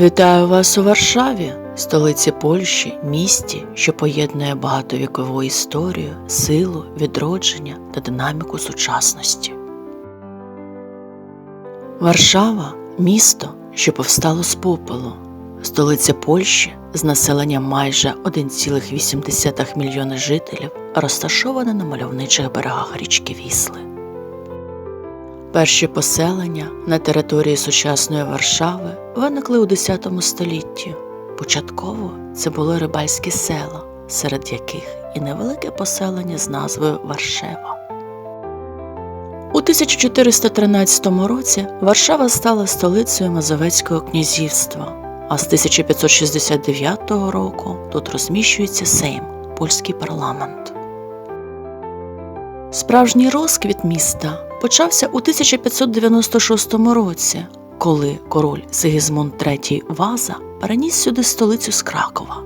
Вітаю вас у Варшаві, столиці Польщі, місті, що поєднує багатовікову історію, силу, відродження та динаміку сучасності. Варшава місто, що повстало з попелу, столиця Польщі з населенням майже 1,8 мільйона жителів, розташована на мальовничих берегах річки Вісли. Перші поселення на території сучасної Варшави виникли у X столітті. Початково це були рибальські села, серед яких і невелике поселення з назвою Варшева. У 1413 році Варшава стала столицею Мазовецького князівства, а з 1569 року тут розміщується Сейм, польський парламент. Справжній розквіт міста почався у 1596 році, коли король Сигізмунд III Ваза переніс сюди столицю з Кракова.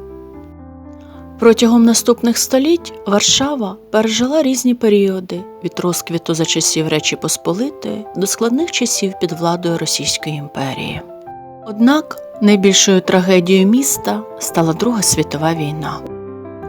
Протягом наступних століть Варшава пережила різні періоди від розквіту за часів Речі Посполитої до складних часів під владою Російської імперії. Однак найбільшою трагедією міста стала Друга світова війна.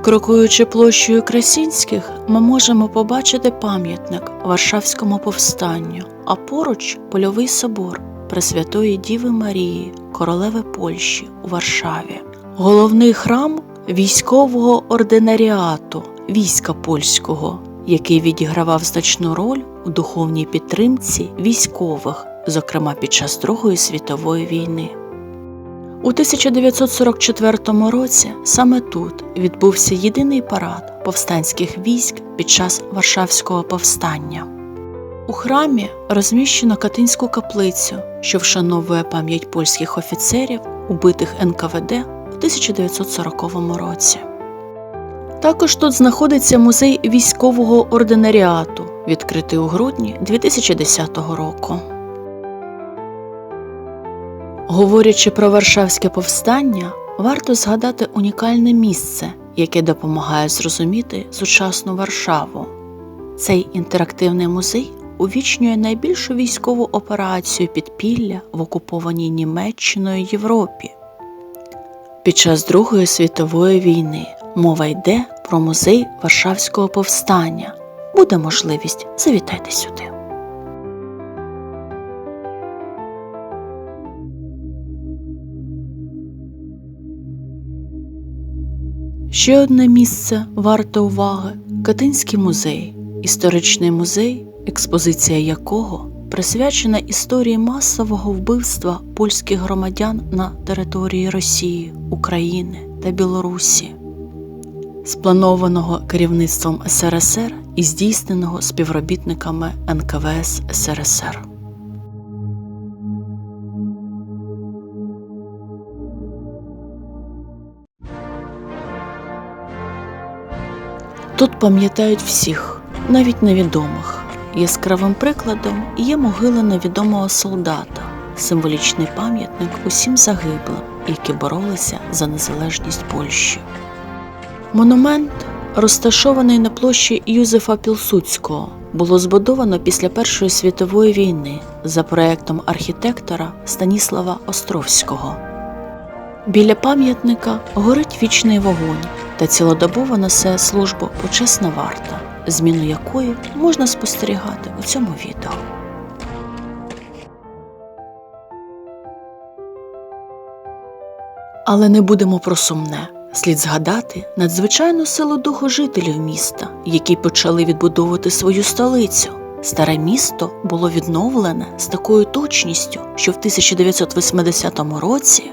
Крокуючи площею Красінських, ми можемо побачити пам'ятник Варшавському повстанню, а поруч польовий собор Пресвятої Діви Марії, королеви Польщі у Варшаві, головний храм військового ординаріату війська польського, який відігравав значну роль у духовній підтримці військових, зокрема під час Другої світової війни. У 1944 році саме тут відбувся єдиний парад повстанських військ під час Варшавського повстання. У храмі розміщено Катинську каплицю, що вшановує пам'ять польських офіцерів, убитих НКВД у 1940 році. Також тут знаходиться музей військового ординаріату, відкритий у грудні 2010 року. Говорячи про Варшавське повстання, варто згадати унікальне місце, яке допомагає зрозуміти сучасну Варшаву. Цей інтерактивний музей увічнює найбільшу військову операцію підпілля в окупованій Німеччиною Європі. Під час Другої світової війни мова йде про музей Варшавського повстання. Буде можливість завітайте сюди. Ще одне місце варте уваги Катинський музей, історичний музей, експозиція якого присвячена історії масового вбивства польських громадян на території Росії, України та Білорусі, спланованого керівництвом СРСР і здійсненого співробітниками НКВС СРСР. Тут пам'ятають всіх, навіть невідомих. Яскравим прикладом є могила невідомого солдата, символічний пам'ятник усім загиблим, які боролися за незалежність Польщі. Монумент, розташований на площі Юзефа Пілсудського, було збудовано після Першої світової війни за проектом архітектора Станіслава Островського. Біля пам'ятника горить вічний вогонь та цілодобово несе службу почесна варта, зміну якої можна спостерігати у цьому відео. Але не будемо про сумне. Слід згадати надзвичайну силу духу жителів міста, які почали відбудовувати свою столицю. Старе місто було відновлене з такою точністю, що в 1980 році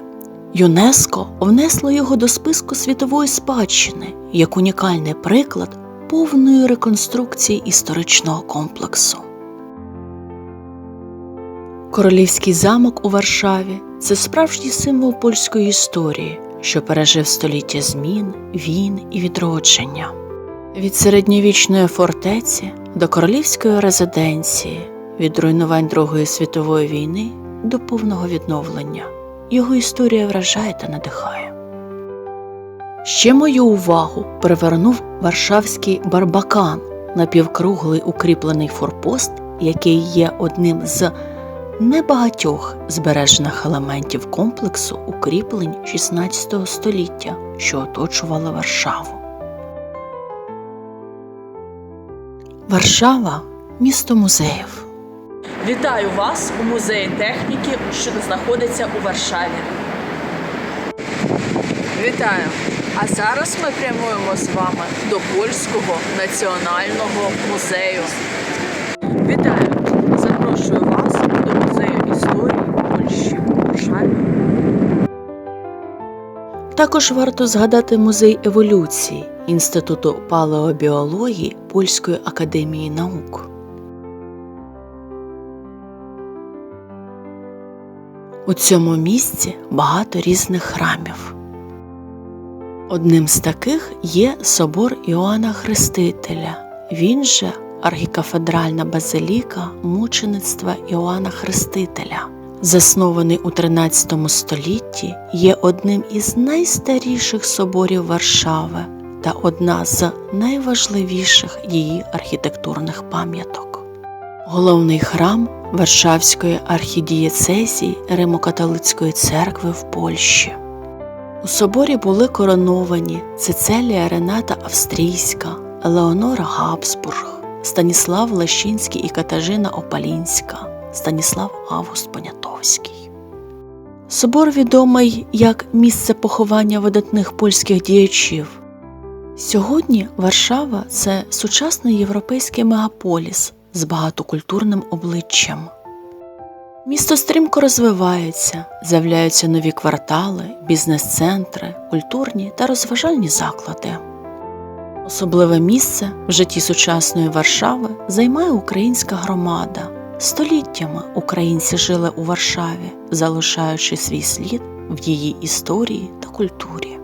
ЮНЕСКО внесло його до списку світової спадщини як унікальний приклад повної реконструкції історичного комплексу. Королівський замок у Варшаві це справжній символ польської історії, що пережив століття змін, війн і відродження. Від середньовічної фортеці до королівської резиденції, від руйнувань Другої світової війни до повного відновлення. Його історія вражає та надихає. Ще мою увагу привернув Варшавський Барбакан, напівкруглий укріплений форпост, який є одним з небагатьох збережених елементів комплексу укріплень 16 століття, що оточували Варшаву. Варшава місто музеїв. Вітаю вас у музеї техніки, що знаходиться у Варшаві. Вітаю! А зараз ми прямуємо з вами до польського національного музею. Вітаю! Запрошую вас до музею історії Польщі у Варшаві. Також варто згадати музей еволюції Інституту палеобіології Польської академії наук. У цьому місці багато різних храмів. Одним з таких є собор Іоанна Хрестителя. Він же архікафедральна базиліка мучеництва Іоанна Хрестителя. Заснований у 13 столітті, є одним із найстаріших соборів Варшави та одна з найважливіших її архітектурних пам'яток. Головний храм Варшавської архідієцезії Римо-католицької церкви в Польщі. У соборі були короновані Цицелія Рената Австрійська, Елеонора Габсбург, Станіслав Лещинський і Катажина Опалінська, Станіслав Август Понятовський. Собор відомий як місце поховання видатних польських діячів. Сьогодні Варшава це сучасний європейський мегаполіс з багатокультурним обличчям. Місто стрімко розвивається, з'являються нові квартали, бізнес-центри, культурні та розважальні заклади. Особливе місце в житті сучасної Варшави займає українська громада. Століттями українці жили у Варшаві, залишаючи свій слід в її історії та культурі.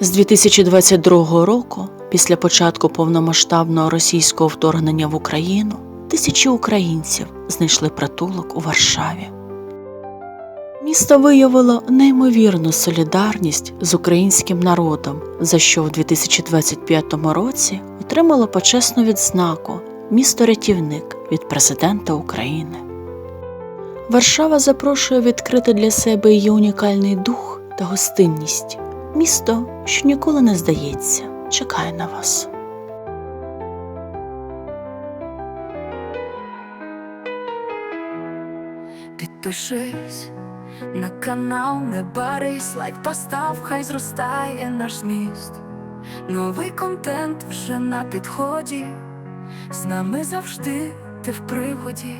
З 2022 року, після початку повномасштабного російського вторгнення в Україну, тисячі українців знайшли притулок у Варшаві. Місто виявило неймовірну солідарність з українським народом, за що в 2025 році отримало почесну відзнаку Місто рятівник від президента України. Варшава запрошує відкрити для себе її унікальний дух та гостинність. Місто, що ніколи не здається, чекає на вас. Підпишись на канал, не барись, лайк постав, хай зростає наш зміст. Новий контент вже на підході, з нами завжди ти в пригоді.